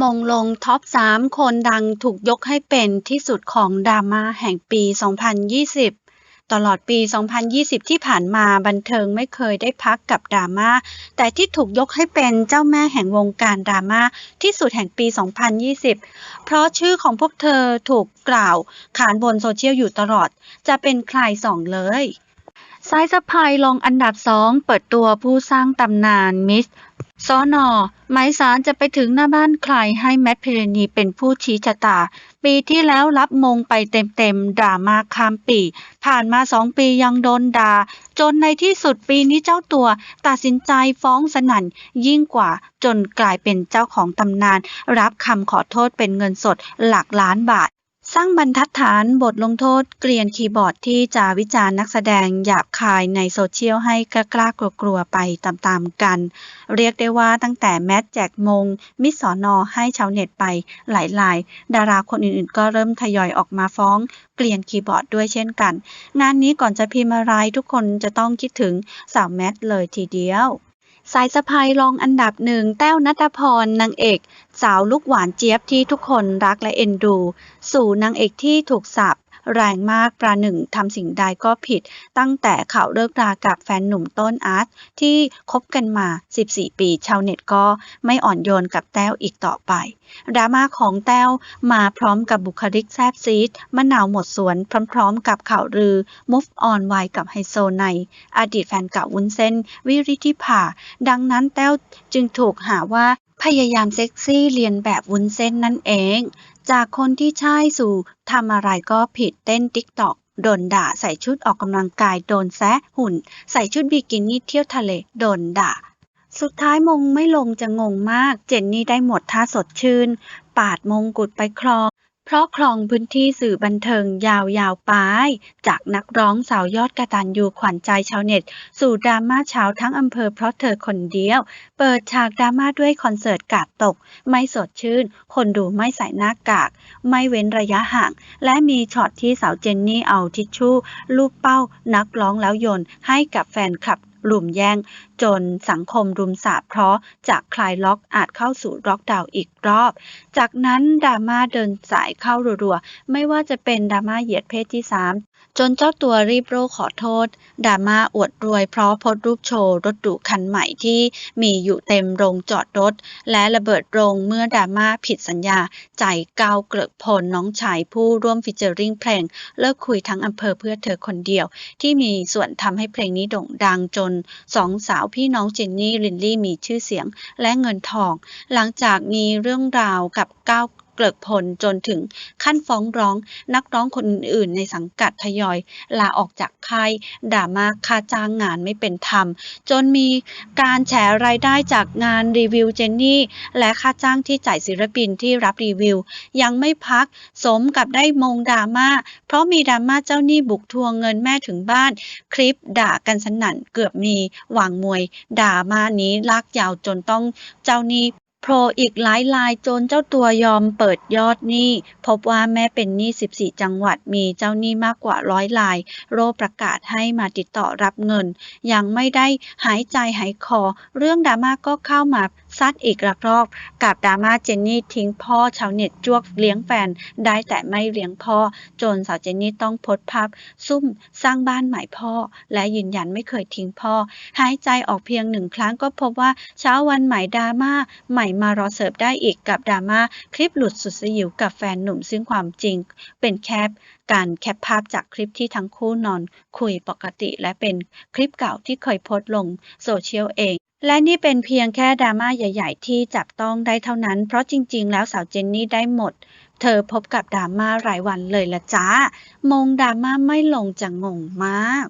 มงลงท็อป 3 คนดังถูกยกให้เป็นที่สุดของดราม่าแห่งปี 2020 ตลอดปี 2020 ที่ผ่านมาบันเทิงไม่เคยได้พักกับดราม่า แต่ที่ถูกยกให้เป็นเจ้าแม่แห่งวงการดราม่าที่สุดแห่งปี 2020 เพราะชื่อของพวกเธอถูกกล่าว ขานบนโซเชียลอยู่ตลอด จะเป็นใครสองเลย สายสะพายลงอันดับสองเปิดตัวผู้สร้างตำนานมิสซอนอหมายสารจะไปถึงหน้าบ้านใครให้แมทเพรนีเป็นผู้ชี้ชะตา ปีที่แล้วรับมงไปเต็มๆดราม่าข้ามปี ผ่านมาสองปียังโดนด่า จนในที่สุดปีนี้เจ้าตัว ตัดสินใจฟ้องสนั่น ยิ่งกว่าจนกลายเป็นเจ้าของตำนาน รับคำขอโทษเป็นเงินสดหลักล้านบาท สร้างบรรทัดฐานบทลงโทษเกลียนคีย์บอร์ดที่จะวิจารณ์นักแสดงหยาบคายในโซเชียลให้กล้ากๆกลัวๆไปตามๆกัน เรียกได้ว่าตั้งแต่แมทแจกมง มิสสอนอให้ชาวเน็ตไปหลายๆ ดาราคนอื่นๆ ก็เริ่มทยอยออกมาฟ้องเกลียนคีย์บอร์ดด้วยเช่นกัน งานนี้ก่อนจะพิมพ์อะไรทุกคนจะต้องคิดถึงสาวแมทเลยทีเดียว สายสะพายรองอันดับหนึ่งแต้วนัทพรนางเอก สาวลูกหวานเจี๊ยบที่ทุกคนรักและเอ็นดู สู่นางเอกที่ถูกสับ แรงมากประหนึ่งทำสิ่งใดก็ผิด ตั้งแต่เขาเลิกรากับแฟนหนุ่มต้นอาร์ตที่คบกันมา 14 ปีชาวเน็ตก็ไม่อ่อนโยนกับแต้วอีกต่อไปดราม่าของแต้วมาพร้อมกับบุคลิกแซบซีดมะนาวหมดสวนพร้อมๆ กับข่าวลือ move on ไวกับไฮโซใน อดีตแฟนเก่าวุ้นเส้น วิริธิภาดังนั้นแต้วจึงถูกหาว่า พยายามเซ็กซี่เรียนแบบวุ้นเส้นนั่นเอง จากคนที่ใช่สู่ทำอะไรก็ผิดเต้นติ๊กตอกโดนด่าใส่ชุดออกกำลังกายโดนแซะหุ่น ใส่ชุดบิกินี่เที่ยวทะเลโดนด่า สุดท้ายมงไม่ลงจะงงมาก เจนนี่ได้หมดท่าสดชื่น ปาดมงกุฎไปครอง เพราะครองพื้นที่สื่อบันเทิงยาวๆไปจากนักร้องสาวยอดกระตันยูขวัญใจชาวเน็ต สู่ดราม่าเช้าทั้งอำเภอเพราะเธอคนเดียว เปิดฉากดราม่าด้วยคอนเสิร์ตกาดตก ไม่สดชื่น คนดูไม่ใส่หน้ากาก ไม่เว้นระยะห่าง และมีช็อตที่สาวเจนนี่เอาทิชชู่ลูบเป้านักร้องแล้วโยนให้กับแฟนคลับ รุมแย่ง จนสังคมรุมสาบเพราะจากคลายล็อกอาจเข้าสู่ล็อกดาวน์อีกรอบ จากนั้นดราม่าเดินสายเข้ารัวๆ ไม่ว่าจะเป็นดราม่าเหยียดเพศที่ 3 จนเจ้าตัวรีบโร่ขอโทษดราม่าอวดรวยเพราะโพสรูปโชว์รถหรูคันใหม่ที่มีอยู่เต็มโรงจอดรถ และระเบิดโรงเมื่อดราม่าผิดสัญญา ใจก้าวเกลิกพลน้องชายผู้ร่วมฟิเจอริงเพลง เลิกคุยทั้งอำเภอเพื่อเธอคนเดียว ที่มีส่วนทำให้เพลงนี้โด่งดังจนสองสาวพี่น้องเจนนี่ลินลี่มีชื่อเสียงและเงินทอง หลังจากมีเรื่องราวกับก้าว เกลิกพลจนถึงขั้นฟ้องร้องนักร้องคนอื่นในสังกัดทยอยลาออกจากค่ายด่ามาค่าจ้างงานไม่เป็นธรรม จนมีการแฉรายได้จากงานรีวิวเจนนี่ และค่าจ้างที่จ่ายศิลปินที่รับรีวิว ยังไม่พักสมกับได้มงดราม่าเพราะมีดราม่าเจ้าหนี้บุกทวงเงินแม่ถึงบ้าน คลิปด่ากันสนั่นเกือบมีวางมวย ด่ามานี้ลากยาวจนต้องเจ้าหนี้ โผล่อีกหลายลายจนเจ้าตัวยอมเปิดยอดหนี้ พบว่าแม่เป็นหนี้ 14 จังหวัดมีเจ้าหนี้มากกว่าร้อยลาย โรประกาศให้มาติดต่อรับเงิน ยังไม่ได้หายใจหายคอ เรื่องดราม่าก็เข้ามาซัดอีกระรอก กับดราม่าเจนนี่ทิ้งพ่อชาวเน็ตจวกเลี้ยงแฟน ได้แต่ไม่เลี้ยงพ่อ จนสาวเจนนี่ต้องพสต์ภาพซุ่มสร้างบ้านใหม่พ่อ และยืนยันไม่เคยทิ้งพ่อ หายใจออกเพียงหนึ่งครั้งก็พบว่าเช้าวันใหม่ดราม่าใหม่มารอเสิร์ฟได้อีกกับดราม่าคลิปหลุดสุดสยิวกับแฟนหนุ่มซึ่งความจริง เป็นแคปการแคปภาพจากคลิปที่ทั้งคู่นอนคุยปกติ และเป็นคลิปเก่าที่เคยโพสต์ลงโซเชียลเองและนี่เป็นเพียงแค่ดราม่าใหญ่ ๆ ที่จับต้องได้เท่านั้น เพราะจริง ๆ แล้วสาวเจนนี่ได้หมด เธอพบกับดราม่ารายวันเลยละจ้า มงดราม่าไม่ลงจะงงมาก